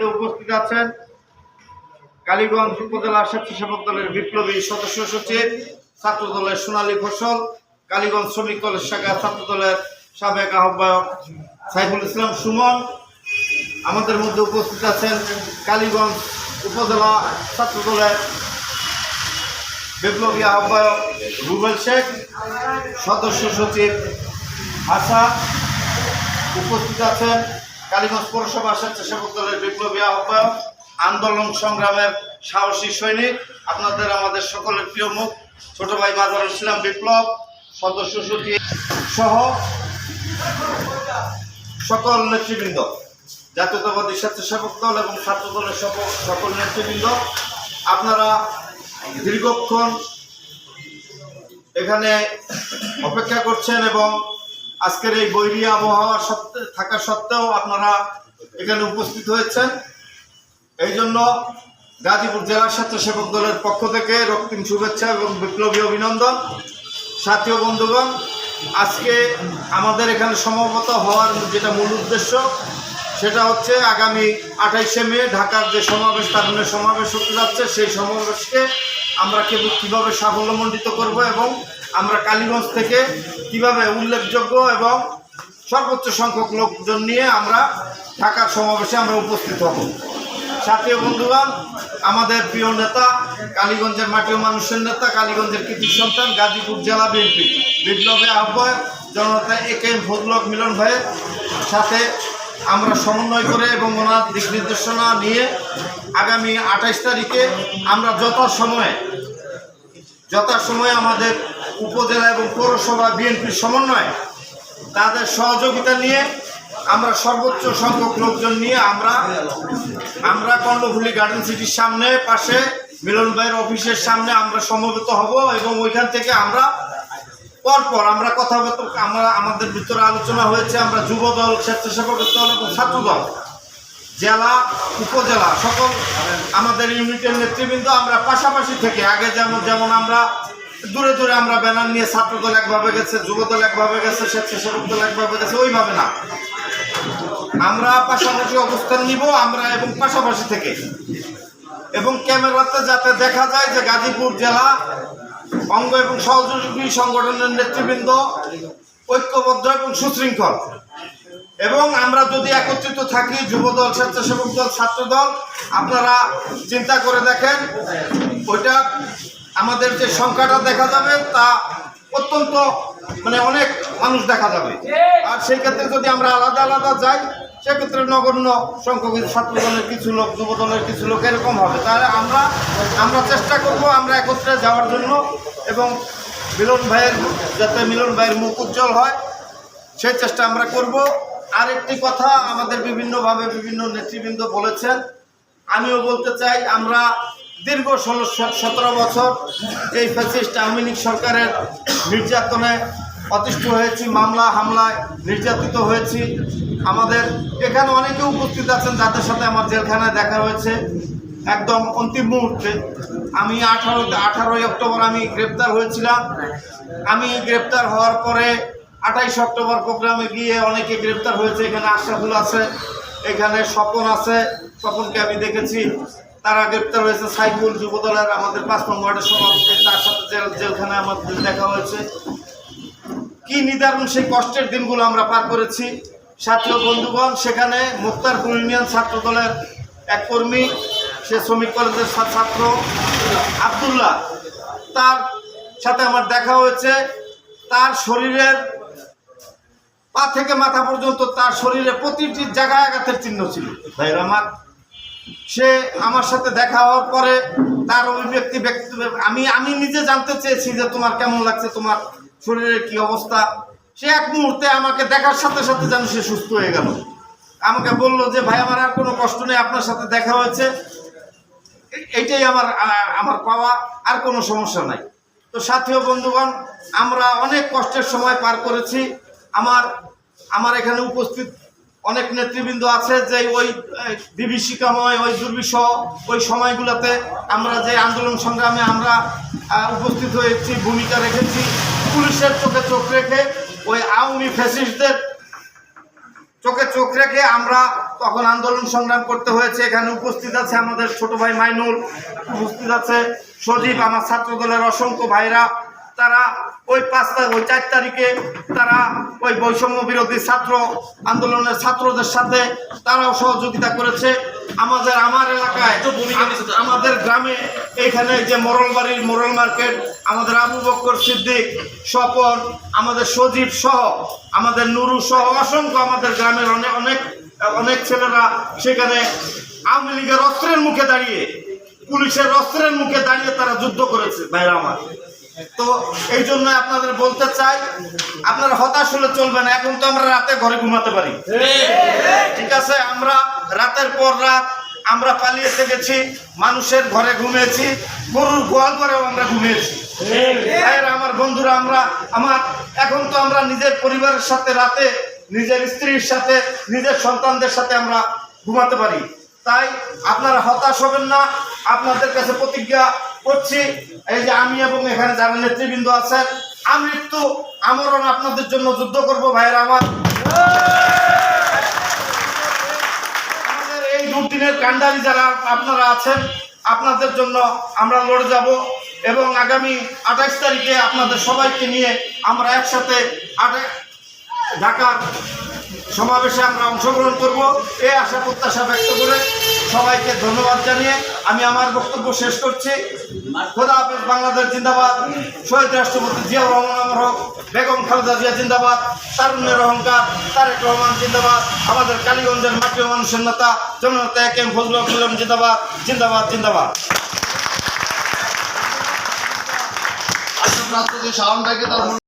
মধ্যে উপস্থিত আছেন কালীগঞ্জ উপজেলা স্বেচ্ছাসেবক দলের বিপ্লবী সদস্য সচিব ছাত্র দলের সোনালী ফসল কালীগঞ্জ শ্রমিক কলেজ শাখা ছাত্র দলের সাবেক আহ্বায়ক সাইফুল ইসলাম সুমন, আমাদের মধ্যে উপস্থিত আছেন কালীগঞ্জ উপজেলা ছাত্র দলের বিপ্লবী আহ্বায়ক রুবেল শেখ, সদস্য সচিব আশা উপস্থিত আছেন কালীগঞ্জ পৌরসভা স্বেচ্ছাসেবক দলের বিপ্লবী আহ্বায়ক, আন্দোলন সংগ্রামের সাহসী সৈনিক, আপনাদের আমাদের সকলের প্রিয় মুখ, ছোট ভাই মাজারুল ইসলাম বিপ্লব, সদস্য সচিব সহ সকল নেতৃবৃন্দ, জাতীয়তাবাদী স্বেচ্ছাসেবক দল এবং ছাত্র দলের সকল সকল নেতৃবৃন্দ, আপনারা দীর্ঘক্ষণ এখানে অপেক্ষা করছেন এবং আজকের এই বৈরী আবহাওয়া সত্ত্বে, থাকা সত্ত্বেও আপনারা এখানে উপস্থিত হয়েছেন। এই জন্য গাজীপুর জেলা স্বেচ্ছাসেবক দলের পক্ষ থেকে রক্তিম শুভেচ্ছা এবং বিপ্লবী অভিনন্দন। সাথীয় বন্ধুগণ, আজকে আমাদের এখানে সমবেত হওয়ার যেটা মূল উদ্দেশ্য, সেটা হচ্ছে আগামী আঠাইশে মে ঢাকার যে সমাবেশ তারুণের সমাবেশ হতে যাচ্ছে। সেই সমাবেশকে আমরা কেবল কীভাবে সাফল্যমণ্ডিত করব এবং আমরা কালীগঞ্জ থেকে কীভাবে উল্লেখযোগ্য এবং সর্বোচ্চ সংখ্যক লোকজন নিয়ে আমরা ঢাকার সমাবেশে আমরা উপস্থিত হব। সাথীয় বন্ধুগণ, আমাদের প্রিয় নেতা, কালীগঞ্জের মাটিও মানুষের নেতা, কালীগঞ্জের কৃতি সন্তান, গাজীপুর জেলা বিএনপি। বিপ্লবে আহ্বায়ক জনতা এ কে মিলন ভাইয়ের সাথে আমরা সমন্বয় করে এবং ওনার দিক নির্দেশনা নিয়ে আগামী আঠাইশ তারিখে আমরা যথাসময়ে যথাসময়ে আমাদের উপজেলা এবং পৌরসভা বিএনপির সমন্বয়ে, তাদের সহযোগিতা নিয়ে আমরা সর্বোচ্চ সংখ্যক লোকজন নিয়ে আমরা আমরা কর্ণফুলি গার্ডেন সিটির সামনে, পাশে মিলন ভাইয়ের অফিসের সামনে আমরা সমবেত হব এবং ওইখান থেকে আমরা পরপর আমরা কথা আমরা, আমাদের ভিতরে আলোচনা হয়েছে, আমরা যুব দল স্বেচ্ছাসেবক দল এবং ছাত্র দল জেলা, উপজেলা, সকল আমাদের ইউনিটের নেতৃবৃন্দ আমরা পাশাপাশি থেকে, আগে যেমন যেমন আমরা দূরে দূরে আমরা ব্যানার নিয়ে ছাত্র দল একভাবে গেছে যুব দল একভাবে গেছে, স্বেচ্ছাসেবক দল একভাবে গেছে, ওইভাবে না। আমরা পাশাপাশি অবস্থান নিব আমরা এবং পাশাপাশি থেকে। এবং ক্যামেরাতে যাতে দেখা যায় যে গাজীপুর জেলা অঙ্গ এবং সহযোগী সংগঠনের নেতৃবৃন্দ ঐক্যবদ্ধ এবং সুশৃঙ্খল। এবং আমরা যদি একত্রিত থাকি যুবদল, স্বেচ্ছাসেবক দল ছাত্র দল আপনারা চিন্তা করে দেখেন, ওইটা আমাদের যে সংখ্যাটা দেখা যাবে তা অত্যন্ত মানে অনেক মানুষ দেখা যাবে। আর সেই ক্ষেত্রে যদি আমরা আলাদা আলাদা যাই, সেক্ষেত্রে নগণ্য সংখ্যক ছাত্র দলের কিছু লোক যুব দলের কিছু লোক এরকম হবে। তাহলে আমরা আমরা চেষ্টা করব আমরা একত্রে যাওয়ার জন্য এবং মিলন ভাইয়ের যাতে মিলন ভাইয়ের মুখ উজ্জ্বল হয় সেই চেষ্টা আমরা করব। আরেকটি কথা আমাদের বিভিন্নভাবে বিভিন্ন নেতৃবৃন্দ বলেছেন। আমিও বলতে চাই, আমরা দীর্ঘ ষোলো সতেরো বছর এই ফ্যাসিস্ট আওয়ামী লীগ সরকারের নির্যাতনে অতিষ্ঠ হয়েছি, মামলা, হামলায় নির্যাতিত হয়েছি। আমাদের এখানে অনেকে উপস্থিত আছেন, যাদের সাথে আমার জেলখানায় দেখা হয়েছে। একদম অন্তিম মুহূর্তে আমি আঠারো, আঠারোই অক্টোবর আমি গ্রেপ্তার হয়েছিলাম। আমি গ্রেপ্তার হওয়ার পরে আঠাইশ অক্টোবর প্রোগ্রামে গিয়ে অনেকে গ্রেপ্তার হয়েছে, এখানে আশরাফুল আছে, এখানে স্বপন আছে। স্বপনকে আমি দেখেছি। তারা গ্রেপ্তার হয়েছে সাইকুল যুবদলের আমাদের পাঁচ নম্বর ওয়ার্ডের সভাপতি, তার সাথে জেল জেলখানায় আমাদের দেখা হয়েছে। কি নিদারুণ সেই কষ্টের দিনগুলো আমরা পার করেছি। সাথীয় বন্ধুগণ, সেখানে মুক্তারপুর ইউনিয়ন ছাত্র দলের এক কর্মী, সে শ্রমিক কলেজের ছাত্র আবদুল্লাহ। তার সাথে আমার দেখা হয়েছে। তার শরীরের পা থেকে মাথা পর্যন্ত তার শরীরে প্রতিটি জায়গায় আঘাতের চিহ্ন ছিল। ভাই আমার সে আমার সাথে দেখা হওয়ার পরে তার অভিব্যক্তি ব্যক্তি আমি আমি নিজে জানতে চেয়েছি যে তোমার কেমন লাগছে, তোমার শরীরের কি অবস্থা। সে এক মুহূর্তে আমাকে দেখার সাথে সাথে যেন সে সুস্থ হয়ে গেল। আমাকে বলল যে, ভাই, আমার আর কোনো কষ্ট নেই, আপনার সাথে দেখা হয়েছে। এইটাই আমার আমার পাওয়া, আর কোনো সমস্যা নাই। তো সাথীয় বন্ধুগণ, আমরা অনেক কষ্টের সময় পার করেছি। আমার আমার এখানে উপস্থিত অনেক নেতৃবৃন্দ আছে যে ওই বিভীষিকাময়, ওই দুর্বিষহ ওই সময়গুলোতে আমরা যে আন্দোলন সংগ্রামে আমরা উপস্থিত হয়েছি, ভূমিকা রেখেছি, পুলিশের চোখে চোখ রেখে, ওই আওয়ামী ফ্যাসিস্টদের চোখে চোখ রেখে আমরা তখন আন্দোলন সংগ্রাম করতে হয়েছে। এখানে উপস্থিত আছে আমাদের ছোট ভাই মাইনুল, উপস্থিত আছে সজীব, আমার ছাত্র দলের অসংখ্য ভাইরা। তারা ওই পাঁচ তারিখ, ওই চার তারিখে তারা ওই বৈষম্য বিরোধী ছাত্র আন্দোলনের ছাত্রদের সাথে তারাও সহযোগিতা করেছে। আমাদের আমার এলাকায় আম- আমাদের গ্রামে এখানে যে মোরলবাড়ির মোরল মার্কেট, আমাদের আবু বক্কর সিদ্দিক, স্বপন, আমাদের সজীব সহ, আমাদের নুরু সহ অসংখ্য আমাদের গ্রামের অনেক অনেক অনেক ছেলেরা সেখানে আওয়ামী লীগের অস্ত্রের মুখে দাঁড়িয়ে, পুলিশের অস্ত্রের মুখে দাঁড়িয়ে তারা যুদ্ধ করেছে। ভাইরা আমার তো এই জন্য আপনাদের বলতে চাই, আপনারা হতাশ হলে চলবে না, এখন তো আমরা রাতে ঘরে ঘুমাতে পারি। ঠিক আছে? আমরা রাতের পর রাত আমরা পালিয়ে থেকেছি মানুষের ঘরে ঘুমিয়েছি, গরুর গোয়াল করেও আমরা ঘুমিয়েছি। আমার বন্ধুরা, আমরা, আমার, এখন তো আমরা নিজের পরিবারের সাথে রাতে, নিজের স্ত্রীর সাথে, নিজের সন্তানদের সাথে আমরা ঘুমাতে পারি। তাই আপনারা হতাশ হবেন না, আপনাদের কাছে প্রতিজ্ঞা করছি। এই যে আমি এবং এখানে যারা নেতৃবৃন্দ আছেন আমৃত্যু আমরণ আপনাদের জন্য যুদ্ধ করব, ভাইয়েরা আমার। আমাদের এই দুদিনের কান্ডারি যারা আপনারা আছেন, আপনাদের জন্য আমরা লড়ে যাব এবং আগামী আঠাইশ তারিখে আপনাদের সবাইকে নিয়ে আমরা একসাথে ঢাকার সমাবেশে আমরা অংশগ্রহণ করব। এই আশা প্রত্যাশা ব্যক্ত করে সবাইকে ধন্যবাদ জানিয়ে আমি আমার বক্তব্য শেষ করছি। খোদা হাফেজ, বাংলাদেশ জিন্দাবাদ। শহীদ রাষ্ট্রপতি জিয়াউর রহমান হক, বেগম খালেদা জিয়া জিন্দাবাদ, তারুণ্যের অহংকার, তারেক রহমান জিন্দাবাদ, আমাদের কালীগঞ্জের মাটি ও মানুষের নেতা, জননেতা একে এম ফজলুল করিম জিন্দাবাদ জিন্দাবাদ জিন্দাবাদ। প্রাপ্ত যে সাউন্ডটাকে তার